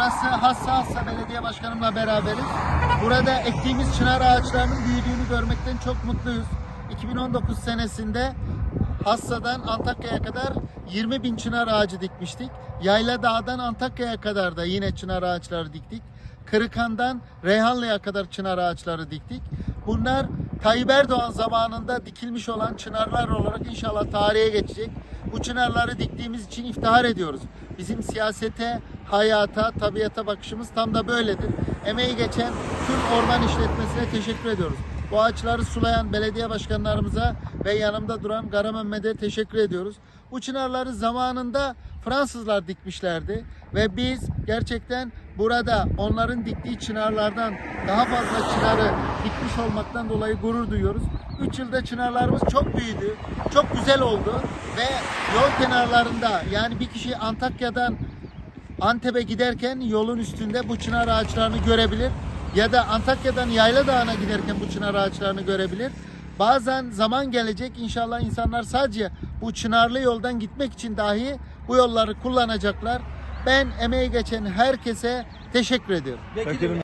Burası Hassa Belediye Başkanımla beraberiz. Burada ektiğimiz çınar ağaçlarının büyüdüğünü görmekten çok mutluyuz. 2019 senesinde Hassa'dan Antakya'ya kadar 20 bin çınar ağacı dikmiştik. Yayla Dağ'dan Antakya'ya kadar da yine çınar ağaçları diktik. Kırıkan'dan Reyhanlı'ya kadar çınar ağaçları diktik. Bunlar Tayyip Erdoğan zamanında dikilmiş olan çınarlar olarak inşallah tarihe geçecek. Bu çınarları diktiğimiz için iftihar ediyoruz. Bizim siyasete, hayata, tabiata bakışımız tam da böyledir. Emeği geçen tüm orman işletmesine teşekkür ediyoruz. Bu ağaçları sulayan belediye başkanlarımıza ve yanımda duran Kara Mehmet'e teşekkür ediyoruz. Bu çınarları zamanında Fransızlar dikmişlerdi ve biz gerçekten burada onların diktiği çınarlardan daha fazla çınarı dikmiş olmaktan dolayı gurur duyuyoruz. 3 yılda çınarlarımız çok büyüdü, çok güzel oldu ve yol kenarlarında yani bir kişi Antakya'dan Antep'e giderken yolun üstünde bu çınar ağaçlarını görebilir. Ya da Antakya'dan Yayla Dağı'na giderken bu çınar ağaçlarını görebilir. Bazen zaman gelecek inşallah insanlar sadece bu çınarlı yoldan gitmek için dahi bu yolları kullanacaklar. Ben emeği geçen herkese teşekkür ediyorum. Vekilim